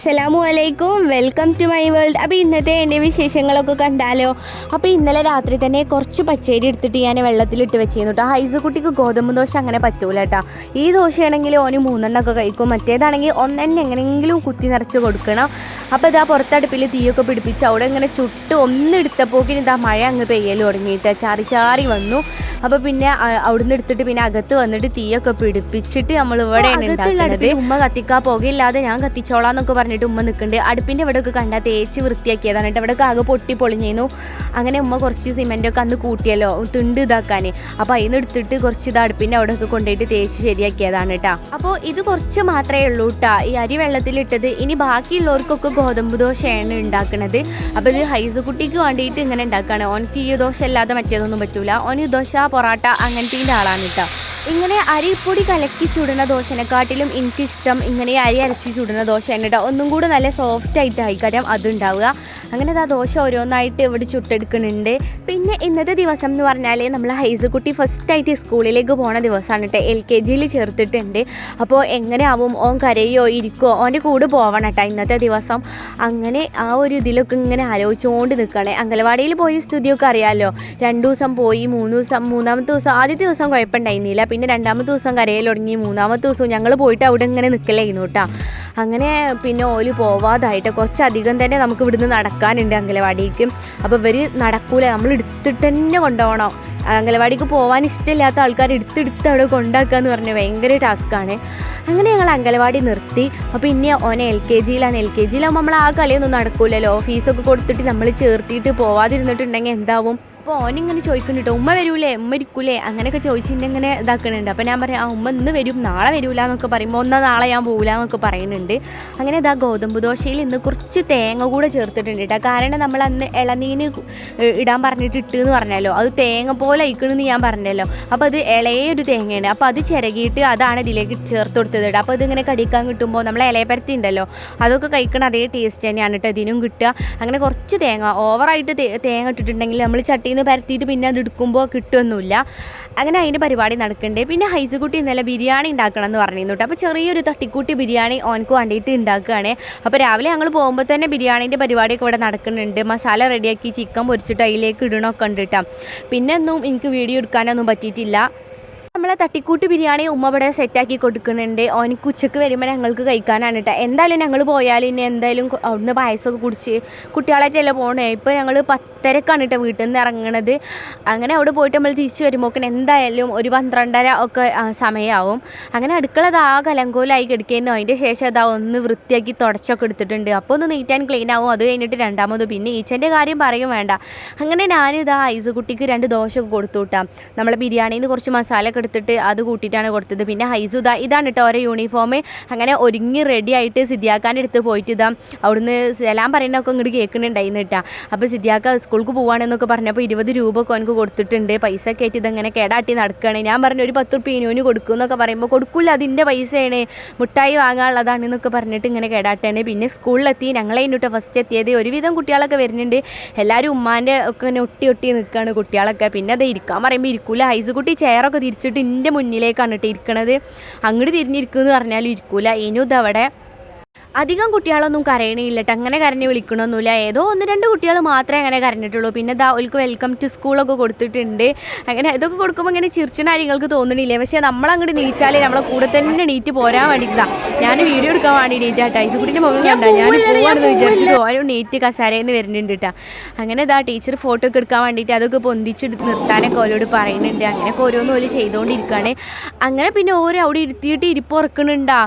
അസ്സലാമു അലൈക്കും welcome to my world. അപ്പോൾ ഇന്നത്തെ എന്റെ വിശേഷങ്ങളൊക്കെ കണ്ടാലോ? അപ്പോൾ ഇന്നലെ രാത്രി തന്നെ കുറച്ച് പച്ചരി എടുത്തിട്ട് ഞാൻ വെള്ളത്തിലിട്ട് വെച്ചിരുന്നു കേട്ടോ ഹൈസ് കുട്ടിക്ക് ഗോതമ്പ് ദോശ അങ്ങനെ പറ്റൂല കേട്ടോ ഈ ദോശയാണെങ്കിൽ ഓന് മൂന്നെണ്ണമൊക്കെ കഴിക്കും. മറ്റേതാണെങ്കിൽ ഒന്നെണ്ണ എങ്ങനെയെങ്കിലും കുത്തി നിറച്ച് കൊടുക്കണം. അപ്പോൾ ഇതാ പുറത്തടുപ്പിൽ തീയൊക്കെ പിടിപ്പിച്ച് അവിടെ ഇങ്ങനെ ചുട്ട് ഒന്നെടുത്തപ്പോക്കിന് ഇതാ മഴ അങ്ങ് പെയ്യൽ തുടങ്ങിയിട്ട്. ചാറി ചാറി വന്നു. അപ്പോൾ പിന്നെ അവിടുന്ന് എടുത്തിട്ട് പിന്നെ അകത്ത് വന്നിട്ട് തീയൊക്കെ പിടിപ്പിച്ചിട്ട് നമ്മൾ ഇവിടെയാണ് ഉണ്ടാക്കുന്നത്. ഉമ്മ കത്തിക്കാ പുകയില്ലാതെ ഞാൻ കത്തിച്ചോളാം എന്നൊക്കെ പറഞ്ഞിട്ട് ഉമ്മ നിൽക്കുന്നുണ്ട് അടുപ്പിന്റെ ഇവിടെയൊക്കെ കണ്ടാൽ തേച്ച് വൃത്തിയാക്കിയതാണ് കേട്ടോ. ഇവിടെയൊക്കെ ആകെ പൊട്ടി പൊളിഞ്ഞിരുന്നു അങ്ങനെ ഉമ്മ കുറച്ച് സിമെന്റൊക്കെ അന്ന് കൂട്ടിയല്ലോ തുണ്ട് ഇതാക്കാൻ അപ്പോൾ അതിന് എടുത്തിട്ട് കുറച്ച് ഇത് അടുപ്പിന്റെ അവിടെയൊക്കെ കൊണ്ടുപോയിട്ട് തേച്ച് ശരിയാക്കിയതാണ് കേട്ടോ. അപ്പോൾ ഇത് കുറച്ച് മാത്രമേ ഉള്ളൂ കേട്ടോ. ഈ അരി വെള്ളത്തിലിട്ടത്. ഇനി ബാക്കിയുള്ളവർക്കൊക്കെ ഗോതമ്പ് ദോശയാണ് ഉണ്ടാക്കുന്നത് അപ്പോൾ ഇത് ഹൈസ് കുട്ടിക്ക് വേണ്ടിയിട്ട് ഇങ്ങനെ ഉണ്ടാക്കുകയാണ് ഓനക്ക് ഈ ദോശ അല്ലാതെ മറ്റേതൊന്നും പറ്റൂല. ഓന് ദോശ പൊറാട്ട അങ്ങനത്തെ ആളാണ് കേട്ടോ ഇങ്ങനെ അരിപ്പൊടി കലക്കി ചുടുന്ന ദോശനെക്കാട്ടിലും എനിക്കിഷ്ടം ഇങ്ങനെ അരി അരച്ച് ചുടുന്ന ദോശയാണ് കേട്ടോ ഒന്നും കൂടെ നല്ല സോഫ്റ്റ് ആയിട്ട് ആയിക്കാരം അതുണ്ടാവുക. അങ്ങനെ ആ ദോശ ഓരോന്നായിട്ട് ഇവിടെ ചുട്ടെടുക്കുന്നുണ്ട്. പിന്നെ ഇന്നത്തെ ദിവസം എന്ന് പറഞ്ഞാൽ നമ്മൾ ഹൈസ് കുട്ടി ഫസ്റ്റ് ആയിട്ട് സ്കൂളിലേക്ക് പോണ ദിവസമാണ് കേട്ടോ എൽ കെ ജിയിൽ ചേർത്തിട്ടുണ്ട്. അപ്പോൾ എങ്ങനെയാവും? ഓൻ കരയോ? ഇരിക്കോ? ഓന്റെ കൂടെ പോവണം കേട്ടോ ഇന്നത്തെ ദിവസം. അങ്ങനെ ആ ഒരു ഇതിലൊക്കെ ഇങ്ങനെ ആലോചിച്ചുകൊണ്ട് നിൽക്കണേ അംഗനവാടിയിൽ പോയി സ്ഥിതിയൊക്കെ അറിയാമല്ലോ രണ്ട് ദിവസം പോയി മൂന്ന് ദിവസം മൂന്നാമത്തെ ദിവസം ആദ്യത്തെ ദിവസം കുഴപ്പമുണ്ടായിരുന്നില്ല. പിന്നെ രണ്ടാമത്തെ ദിവസം കരയിൽ തുടങ്ങി മൂന്നാമത്തെ ദിവസം ഞങ്ങൾ പോയിട്ട് അവിടെ ഇങ്ങനെ നിൽക്കലായിരുന്നു കേട്ടോ അങ്ങനെ പിന്നെ ഓൽ പോവാതായിട്ട് കുറച്ചധികം തന്നെ നമുക്ക് ഇവിടുന്ന് നടക്കാനുണ്ട് അംഗനവാടിക്ക് അപ്പോൾ ഇവർ നടക്കൂല. നമ്മൾ എടുത്തിട്ട് തന്നെ കൊണ്ടുപോകണം. അംഗനവാടിക്ക് പോകാൻ ഇഷ്ടമില്ലാത്ത ആൾക്കാർ എടുത്തെടുത്ത് അവിടെ കൊണ്ടാക്കുക എന്ന് പറഞ്ഞാൽ ഭയങ്കര ടാസ്ക്കാണ് അങ്ങനെ ഞങ്ങൾ അംഗനവാടി നിർത്തി. അപ്പോൾ ഇനി ഓനെ എൽ കെ ജിയിലാണ്. എൽ കെ ജിയിലാകുമ്പോൾ നമ്മൾ ആ കളിയൊന്നും നടക്കൂലല്ലോ. ഫീസൊക്കെ കൊടുത്തിട്ട് നമ്മൾ ചേർത്തിയിട്ട് പോവാതിരുന്നിട്ടുണ്ടെങ്കിൽ എന്താവും? അപ്പോൾ ഓനിങ്ങനെ ചോദിക്കുന്നുണ്ട് ഉമ്മ വരൂലേ? ഉമ്മ ഇരിക്കൂലേ? അങ്ങനെയൊക്കെ ചോദിച്ചിട്ട് ഇങ്ങനെ ഇതാക്കുന്നുണ്ട്. അപ്പോൾ ഞാൻ പറയാം ആ ഉമ്മ ഇന്ന് വരും നാളെ വരൂല എന്നൊക്കെ പറയുമ്പോൾ ഒന്നാ നാളെ ഞാൻ പോകില്ല എന്നൊക്കെ പറയുന്നുണ്ട്. അങ്ങനെ ഇതാ ഗോതമ്പ് ദോശയിൽ ഇന്ന് കുറച്ച് തേങ്ങ കൂടെ ചേർത്തിട്ടുണ്ട് കേട്ടോ കാരണം നമ്മൾ അന്ന് ഇളനീന് ഇടാൻ പറഞ്ഞിട്ട് ഇട്ട് എന്ന് പറഞ്ഞല്ലോ. അത് തേങ്ങ പോലെ അയക്കണമെന്ന് ഞാൻ പറഞ്ഞല്ലോ. അപ്പോൾ അത് ഇളയ ഒരു തേങ്ങയാണ്. അപ്പോൾ അത് ചിരകിയിട്ട് അതാണ് ഇതിലേക്ക് ചേർത്ത് കൊടുത്തത് കേട്ടോ അപ്പോൾ ഇതിങ്ങനെ കടിക്കാൻ കിട്ടുമ്പോൾ നമ്മൾ ഇലയപ്പരത്തി ഉണ്ടല്ലോ അതൊക്കെ കഴിക്കണ അതേ ടേസ്റ്റ് തന്നെയാണ് കേട്ടോ ഇതിനും കിട്ടുക. അങ്ങനെ കുറച്ച് തേങ്ങ ഓവറായിട്ട് തേങ്ങ ഇട്ടിട്ടുണ്ടെങ്കിൽ നമ്മൾ ചട്ടിയിൽ നിന്ന് പരത്തിയിട്ട് പിന്നെ അത് എടുക്കുമ്പോൾ കിട്ടുമൊന്നുമില്ല അങ്ങനെ അതിന്റെ പരിപാടി നടക്കണ്ടേ. പിന്നെ ഹൈസുകുട്ടി ഇന്നലെ ബിരിയാണി ഉണ്ടാക്കണം എന്ന് പറഞ്ഞിരുന്നു കേട്ടോ. അപ്പോൾ ചെറിയൊരു തട്ടിക്കൂട്ടി ബിരിയാണി ഓനക്ക് വേണ്ടിയിട്ട് ഉണ്ടാക്കുകയാണ്. അപ്പോൾ രാവിലെ ഞങ്ങൾ പോകുമ്പോൾ തന്നെ ബിരിയാണീന്റെ പരിപാടിയൊക്കെ ഇവിടെ നടക്കുന്നുണ്ട്. മസാല റെഡിയാക്കി ചിക്കൻ പൊരിച്ചിട്ട് അതിലേക്ക് ഇടണമൊക്കെ ഉണ്ട് കേട്ടോ. പിന്നെ ഒന്നും എനിക്ക് വീഡിയോ എടുക്കാനൊന്നും പറ്റിയിട്ടില്ല. നമ്മളെ തട്ടിക്കൂട്ട് ബിരിയാണി ഉമ്മ ഇവിടെ സെറ്റാക്കി കൊടുക്കുന്നുണ്ട്. ഓനിക്ക് ഉച്ചയ്ക്ക് വരുമ്പോൾ ഞങ്ങൾക്ക് കഴിക്കാനാണ് കേട്ടോ. എന്തായാലും ഞങ്ങൾ പോയാൽ ഇനി എന്തായാലും അവിടുന്ന് പായസമൊക്കെ കുടിച്ച് കുട്ടികളായിട്ടല്ലേ പോകണേ ഇപ്പോൾ ഞങ്ങൾ പത്തരക്കാണ് കേട്ടോ വീട്ടിൽ നിന്ന് ഇറങ്ങണത്. അങ്ങനെ അവിടെ പോയിട്ട് നമ്മൾ തിരിച്ച് വരുമ്പോൾ എന്തായാലും ഒരു പന്ത്രണ്ടര ഒക്കെ ആ, സമയമാവും അങ്ങനെ അടുക്കള ഇതാ കലങ്കോലായി കിടക്കുന്നു. അതിന്റെ ശേഷം അതാ ഒന്ന് വൃത്തിയാക്കി തുടച്ചൊക്കെ എടുത്തിട്ടുണ്ട്. അപ്പോൾ ഒന്ന് നീറ്റ് ആൻഡ് ക്ലീൻ ആവും. അത് കഴിഞ്ഞിട്ട് രണ്ടാമത് പിന്നെ ഈച്ചന്റെ കാര്യം പറയും വേണ്ട. അങ്ങനെ ഞാനിതാ ഐസ് കുട്ടിക്ക് രണ്ട് ദോശ ഒക്കെ കൊടുത്തു വിട്ടാം നമ്മളെ ബിരിയാണിയിൽ നിന്ന് കുറച്ച് മസാല ഒക്കെ എടുത്തിട്ട് അത് കൂട്ടിയിട്ടാണ് കൊടുത്തത്. പിന്നെ ഹൈസു ഇതാ ഇതാണ് കേട്ടോ ഓരോ യൂണിഫോം അങ്ങനെ ഒരുങ്ങി റെഡി ആയിട്ട് സിദ്ധിയാക്കാൻ എടുത്ത് പോയിട്ട് ഇതാ അവിടുന്ന് സലാം പറയുന്നൊക്കെ ഇങ്ങോട്ട് കേൾക്കുന്നുണ്ടായിരുന്നു കേട്ടോ അപ്പോൾ സിദ്ധിയാക്ക സ്കൂൾക്ക് പോവാണെന്നൊക്കെ പറഞ്ഞപ്പോൾ ഇരുപത് രൂപ ഒക്കെ എനിക്ക് കൊടുത്തിട്ടുണ്ട്. പൈസ കയറ്റി ഇതങ്ങനെ കേടാട്ടി നടക്കുകയാണ് ഞാൻ പറഞ്ഞു ഒരു പത്ത് റുപ്യ ഇനിയോന് കൊടുക്കും എന്നൊക്കെ പറയുമ്പോൾ കൊടുക്കില്ല അതിന്റെ പൈസയാണ്. മുട്ടായി വാങ്ങാനുള്ളതാണ് എന്നൊക്കെ പറഞ്ഞിട്ട് ഇങ്ങനെ കേടാട്ടാണ്. പിന്നെ സ്കൂളിലെത്തി ഞങ്ങളെ ഇന്നിട്ട് ഫസ്റ്റ് എത്തിയത് ഒരുവിധം കുട്ടികളൊക്കെ വരുന്നുണ്ട്. എല്ലാവരും ഉമ്മാന്റെ ഒക്കെ ഇങ്ങനെ ഒട്ടി ഒട്ടി നിൽക്കുകയാണ് കുട്ടികളൊക്കെ. പിന്നെ അത് ഇരിക്കാൻ പറയുമ്പോൾ ഇരിക്കൂല. ഹൈസ് കുട്ടി ചെയറൊക്കെ തിരിച്ചിട്ട് എന്റെ മുന്നിലേക്കാണ് കേട്ടോ ഇരിക്കണത്. അങ്ങോട്ട് തിരിഞ്ഞിരിക്കുമെന്ന് പറഞ്ഞാലും ഇരിക്കൂല. ഇനി ഇതവിടെ അധികം കുട്ടികളൊന്നും കരയണില്ല അങ്ങനെ കരഞ്ഞ് വിളിക്കണമൊന്നുമില്ല ഏതോ ഒന്ന് രണ്ട് കുട്ടികൾ മാത്രമേ അങ്ങനെ കരഞ്ഞിട്ടുള്ളൂ. പിന്നെ ദാ ഓൽക്ക് വെൽക്കം ടു സ്കൂളൊക്കെ കൊടുത്തിട്ടുണ്ട്. അങ്ങനെ ഇതൊക്കെ കൊടുക്കുമ്പോൾ ഇങ്ങനെ ചിരിച്ചണ കാര്യങ്ങൾക്ക് തോന്നണില്ല? പക്ഷേ നമ്മളങ്ങോട്ട് നീച്ചാലേ നമ്മളെ കൂടെ തന്നെ നീറ്റ് പോരാൻ വേണ്ടിയിട്ടാണ് ഞാൻ വീഡിയോ എടുക്കാൻ വേണ്ടി നീറ്റ് നീറ്റാ ടൈസുകുട്ടിന്റെ മുഖം കണ്ടാ. ഞാൻ പോവാണെന്ന് വിചാരിച്ചിട്ട് ഓരോ നീറ്റ് കസാരയെന്ന് വരുന്നുണ്ട് കേട്ടോ അങ്ങനെ ഇതാ ടീച്ചർ ഫോട്ടോ ഒക്കെ എടുക്കാൻ വേണ്ടിയിട്ട് അതൊക്കെ പൊന്തിച്ചെടുത്ത് നിർത്താനൊക്കെ ഓരോട് പറയുന്നുണ്ട്. അങ്ങനെയൊക്കെ ഓരോന്ന് ഓൽ ചെയ്തുകൊണ്ടിരിക്കുകയാണ് അങ്ങനെ പിന്നെ ഓരോ അവിടെ ഇരുത്തിയിട്ട് ഇരിപ്പ് ഉറക്കണുണ്ടാ.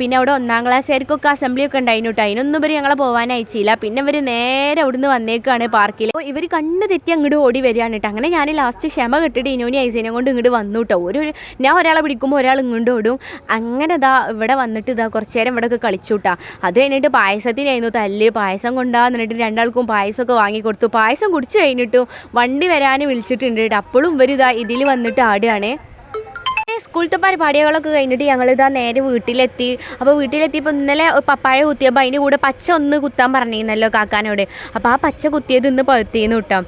പിന്നെ അവിടെ ഒന്നാം ക്ലാസ്സുകാർക്കൊക്കെ അസംബ്ലി ഒക്കെ ഉണ്ടായിരുന്നു കേട്ടോ. അതിനൊന്നും ഇവർ ഞങ്ങളെ പോകാൻ അയച്ചില്ല. പിന്നെ ഇവർ നേരെ അവിടുന്ന് വന്നേക്കാണ് പാർക്കിൽ അപ്പോൾ ഇവർ കണ്ണ് തെറ്റി അങ്ങോട്ട് ഓടി വരികയാണ് കേട്ടോ. അങ്ങനെ ഞാൻ ലാസ്റ്റ് ക്ഷമ കെട്ടിട്ട് ഇനോനി ഐസിനെ കൊണ്ട് ഇങ്ങോട്ട് വന്നു കേട്ടോ. ഒരു ഞാൻ ഒരാളെ പിടിക്കുമ്പോൾ ഒരാൾ ഇങ്ങോട്ട് ഓടും. അങ്ങനെ ഇതാ ഇവിടെ വന്നിട്ട് ഇതാ കുറച്ച് നേരം ഇവിടെ ഒക്കെ കളിച്ചു കേട്ടോ. അത് കഴിഞ്ഞിട്ട് പായസത്തിനായിരുന്നു തല്ല്. പായസം കൊണ്ടാന്ന് പറഞ്ഞിട്ട് രണ്ടാൾക്കും പായസമൊക്കെ വാങ്ങി കൊടുത്തു. പായസം കുടിച്ചു കഴിഞ്ഞിട്ടും വണ്ടി വരാൻ വിളിച്ചിട്ടുണ്ട് കേട്ടോ. അപ്പോഴും ഇവർ ഇതാ ഇതിൽ വന്നിട്ട് ആടുകയാണേ. സ്കൂളത്തെ പരിപാടികളൊക്കെ കഴിഞ്ഞിട്ട് ഞങ്ങൾ ഇതാ നേരെ വീട്ടിലെത്തി. അപ്പോൾ വീട്ടിലെത്തിയപ്പോൾ ഇന്നലെ പപ്പായ കുത്തിയപ്പോൾ അതിന്റെ കൂടെ പച്ച ഒന്ന് കുത്താൻ പറഞ്ഞിരുന്നല്ലോ കാക്കാനോട്. അപ്പോൾ ആ പച്ച കുത്തിയത് ഇന്ന് പഴുത്തിന്ന് കേട്ടോ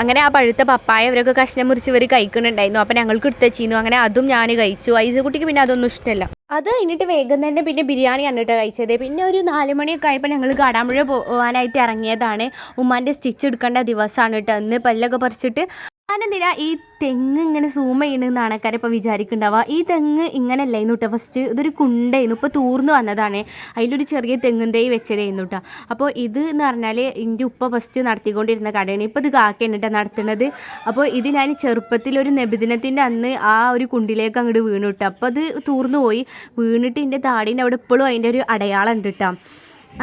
അങ്ങനെ ആ പഴുത്ത പപ്പായ അവരൊക്കെ കഷ്ണം മുറിച്ച് ഇവർ കഴിക്കുന്നുണ്ടായിരുന്നു അപ്പോൾ ഞങ്ങൾക്ക് എടുത്ത് വെച്ചിരുന്നു അങ്ങനെ അതും ഞാൻ കഴിച്ചു. ഐസ് കുട്ടിക്ക് പിന്നെ അതൊന്നും ഇഷ്ടമല്ല അത് കഴിഞ്ഞിട്ട് വേഗം തന്നെ പിന്നെ ബിരിയാണി കണ്ടിട്ട് കഴിച്ചത്. പിന്നെ ഒരു നാല് മണിയൊക്കെ ആയപ്പോൾ ഞങ്ങൾ കാടാമ്പുഴ പോകാനായിട്ട് ഇറങ്ങിയതാണ്. ഉമ്മാന്റെ സ്റ്റിച്ച് എടുക്കേണ്ട ദിവസമാണ് കേട്ടോ അന്ന് പല്ലൊക്കെ പറിച്ചിട്ട് ഞാനെന്തിനാ ഈ തെങ്ങ് ഇങ്ങനെ സൂം ചെയ്യണമെന്ന് ആൾക്കാരെ ഇപ്പോൾ വിചാരിക്കുന്നുണ്ടാവുക. ഈ തെങ്ങ് ഇങ്ങനെ അല്ലായിരുന്നു കേട്ടോ ഫസ്റ്റ് ഇതൊരു കുണ്ടായിരുന്നു ഇപ്പോൾ തൂർന്ന് വന്നതാണ്. അതിലൊരു ചെറിയ തെങ്ങും വെച്ചതായിരുന്നു കേട്ടോ അപ്പോൾ ഇത് എന്ന് പറഞ്ഞാൽ എന്റെ ഉപ്പ ഫസ്റ്റ് നടത്തിക്കൊണ്ടിരുന്ന കടയാണ് ഇപ്പോൾ ഇത് കാക്കയാണ് കേട്ടോ നടത്തുന്നത് അപ്പോൾ ഇത് ഞാൻ ചെറുപ്പത്തിൽ ഒരു നബിദിനത്തിന്റെ അന്ന് ആ ഒരു കുണ്ടിലേക്ക് അങ്ങോട്ട് വീണു കേട്ടോ അപ്പോൾ അത് തൂർന്നു പോയി. വീണിട്ട് എന്റെ താടീന്റെ അവിടെ ഇപ്പോഴും അതിന്റെ ഒരു അടയാളം ഉണ്ട് കേട്ടോ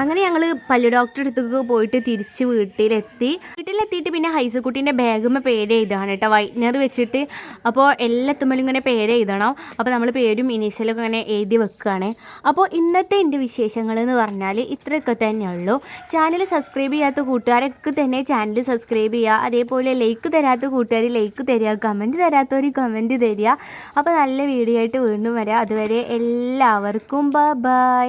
അങ്ങനെ ഞങ്ങൾ പല്ലു ഡോക്ടറെ അടുത്തേക്ക് പോയിട്ട് തിരിച്ച് വീട്ടിലെത്തി. വീട്ടിലെത്തിയിട്ട് പിന്നെ ഹൈസക്കുട്ടീന്റെ ബാഗുമ്മ പേര് എഴുതാണ് കേട്ടോ. വൈറ്റ്നർ വെച്ചിട്ട് അപ്പോൾ എല്ലാത്തുമ്മലും ഇങ്ങനെ പേര് എഴുതണം. അപ്പോൾ നമ്മൾ പേരും ഇനീഷ്യലൊക്കെ ഇങ്ങനെ എഴുതി വെക്കുകയാണ് അപ്പോൾ ഇന്നത്തെ എന്റെ വിശേഷങ്ങൾ എന്ന് പറഞ്ഞാൽ ഇത്രയൊക്കെ തന്നെയുള്ളൂ ചാനൽ സബ്സ്ക്രൈബ് ചെയ്യാത്ത കൂട്ടുകാരൊക്കെ തന്നെ ചാനൽ സബ്സ്ക്രൈബ് ചെയ്യുക അതേപോലെ ലൈക്ക് തരാത്ത കൂട്ടുകാർ ലൈക്ക് തരിക കമന്റ് തരാത്തവർ കമന്റ് തരിക അപ്പോൾ നല്ല വീഡിയോ ആയിട്ട് വീണ്ടും വരാം. അതുവരെ എല്ലാവർക്കും ബൈ